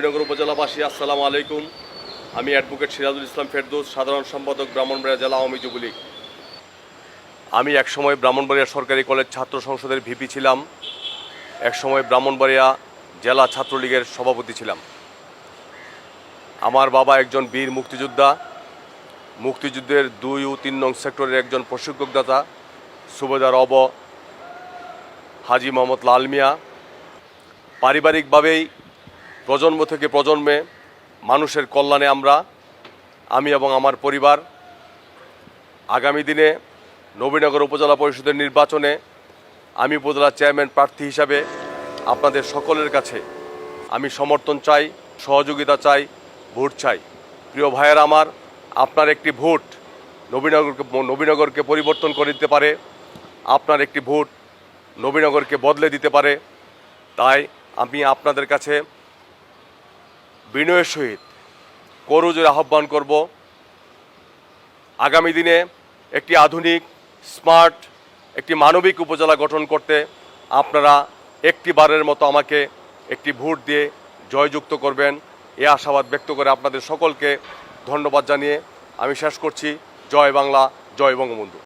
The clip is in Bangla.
নবীনগর উপজেলাবাসী, আসসালামু আলাইকুম। আমি অ্যাডভোকেট সিরাজুল ইসলাম ফেরদৌস, সাধারণ সম্পাদক ব্রাহ্মণবাড়িয়া জেলা আওয়ামী যুবলীগ। আমি একসময় ব্রাহ্মণবাড়িয়া সরকারি কলেজ ছাত্র সংসদের ভিপি ছিলাম। একসময় ব্রাহ্মণবাড়িয়া জেলা ছাত্রলীগের সভাপতি ছিলাম। আমার বাবা একজন বীর মুক্তিযোদ্ধা। মুক্তিযুদ্ধের দুই ও তিন নং সেক্টরের একজন প্রশিক্ষকদাতা, সুবেদার অব হাজি মোহাম্মদ লাল মিয়া। পারিবারিকভাবেই প্রজন্ম থেকে প্রজন্মে মানুষের কল্যাণে আমরা, আমি এবং আমার পরিবার, আগামী দিনে নবীনগর উপজেলা পরিষদের নির্বাচনে আমি উপজেলা চেয়ারম্যান প্রার্থী হিসাবে আপনাদের সকলের কাছে আমি সমর্থন চাই, সহযোগিতা চাই, ভোট চাই। প্রিয় ভাইয়ের আমার, আপনার একটি ভোট নবীনগরকে নবীনগরকে পরিবর্তন করে দিতে পারে, আপনার একটি ভোট নবীনগরকে বদলে দিতে পারে। তাই আমি আপনাদের কাছে বিনয়ের সহিত করজোর আহ্বান করব। আগামী দিনে একটি আধুনিক, স্মার্ট, একটি মানবিক উপজেলা গঠন করতে আপনারা একটি বারের মতো আমাকে একটি ভোট দিয়ে জয়যুক্ত করবেন। এ আশাবাদ ব্যক্ত করে আপনাদের সকলকে ধন্যবাদ জানিয়ে আমি শেষ করছি। জয় বাংলা, জয় বঙ্গবন্ধু।